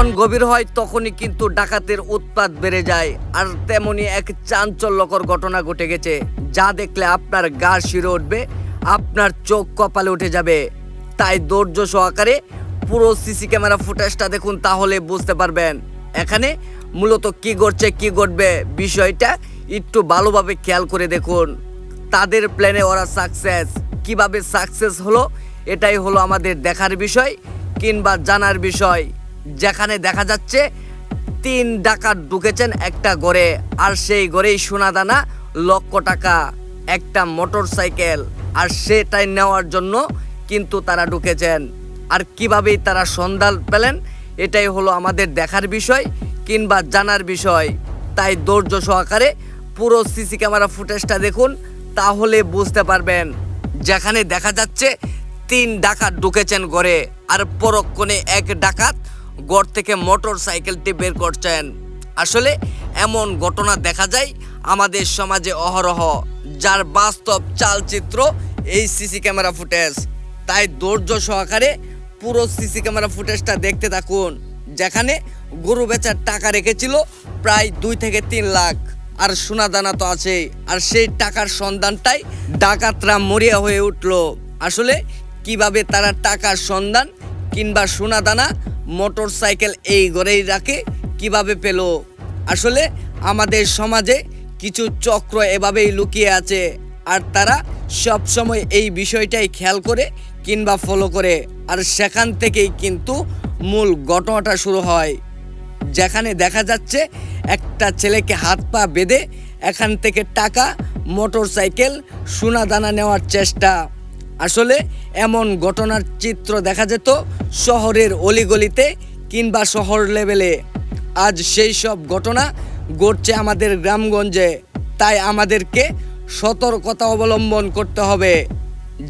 যখন গভীর হয়, তখনই কিন্তু ডাকাতের উৎপাত বেড়ে যায়। আর তেমনি এক চাঞ্চল্যকর ঘটনা ঘটে গেছে, যা দেখলে আপনার গা শিরে উঠবে, আপনার চোখ কপালে উঠে যাবে। তাই ধৈর্য সহকারে পুরো সিসি ক্যামেরা ফুটেজটা দেখুন তাহলে বুঝতে পারবেন। এখানে মূলত কি ঘটছে, কি ঘটবে, বিষয়টা একটু ভালোভাবে খেয়াল করে দেখুন। তাদের প্ল্যানে ওরা সাকসেস কীভাবে সাকসেস হলো, এটাই হলো আমাদের দেখার বিষয় কিংবা জানার বিষয়। যেখানে দেখা যাচ্ছে তিন ডাকাত ঢুকেছেন একটা ঘরে আর সেই ঘরেই সোনাদানা, লক্ষ টাকা, একটা মোটর সাইকেল আর সেটাই নেওয়ার জন্য কিন্তু তারা ঢুকেছেন। আর কিভাবেই তারা সন্ধান পেলেন, এটাই হলো আমাদের দেখার বিষয় কিংবা জানার বিষয়। তাই ধৈর্য সহকারে পুরো সিসি ক্যামেরা ফুটেজটা দেখুন, তাহলে বুঝতে পারবেন যেখানে দেখা যাচ্ছে তিন ডাকাত ঢুকেছেন ঘরে আর পরক্ষণে এক ডাকাত ঘর থেকে মোটর সাইকেলটি বের করছেন। আসলে এমন ঘটনা দেখা যায় আমাদের সমাজে অহরহ, যার বাস্তব চালচিত্র এই সিসি ক্যামেরা ফুটেজ। তাই ধৈর্য সহকারে পুরো সিসি ক্যামেরা ফুটেজটা দেখতে থাকুন, যেখানে গরু বেচার টাকা রেখেছিল প্রায় দুই থেকে তিন লাখ। আর সোনা দানা তো আছেই, আর সেই টাকার সন্ধানটাই ডাকাতরা মরিয়া হয়ে উঠল। আসলে কীভাবে তারা টাকার সন্ধান কিংবা সোনা দানা মোটর সাইকেল এই ঘরেই রাখে। কীভাবে পেল? আসলে আমাদের সমাজে কিছু চক্র এভাবেই লুকিয়ে আছে, আর তারা সব সময় এই বিষয়টাই খেয়াল করে কিংবা ফলো করে, আর সেখান থেকেই কিন্তু মূল ঘটনাটা শুরু হয়। যেখানে দেখা যাচ্ছে একটা ছেলেকে হাত পা বেঁধে এখান থেকে টাকা মোটর সাইকেল সোনা দানা নেওয়ার চেষ্টা। আসলে এমন ঘটনার চিত্র দেখা যেত শহরের অলিগলিতে কিংবা শহর লেভেলে। আজ সেই সব ঘটনা ঘটছে আমাদের গ্রামগঞ্জে। তাই আমাদেরকে সতর্কতা অবলম্বন করতে হবে।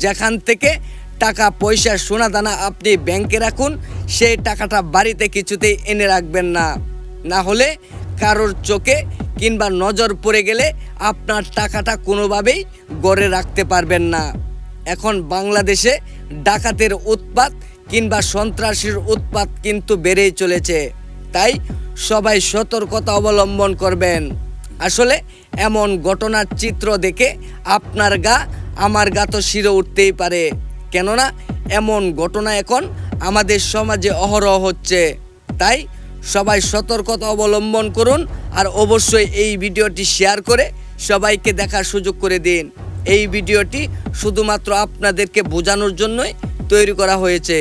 যেখান থেকে টাকা, পয়সা সোনা দানা আপনি ব্যাংকে রাখুন, সেই টাকাটা বাড়িতে কিছুতেই এনে রাখবেন না। না হলে কারোর চোখে কিংবা নজর পড়ে গেলে আপনার টাকাটা কোনোভাবেই গড়ে রাখতে পারবেন না। এখন বাংলাদেশে ডাকাতের উৎপাত কিংবা সন্ত্রাসীর উৎপাত কিন্তু বেড়েই চলেছে। তাই সবাই সতর্কতা অবলম্বন করবেন। আসলে এমন ঘটনার চিত্র দেখে আপনার গা, আমার গা তো শিরে উঠতেই পারে। কেননা এমন ঘটনা এখন আমাদের সমাজে অহরহ হচ্ছে। তাই সবাই সতর্কতা অবলম্বন করুন আর অবশ্যই এই ভিডিওটি শেয়ার করে সবাইকে দেখার সুযোগ করে দিন। এই ভিডিওটি শুধুমাত্র আপনাদেরকে বোঝানোর জন্যই তৈরি করা হয়েছে।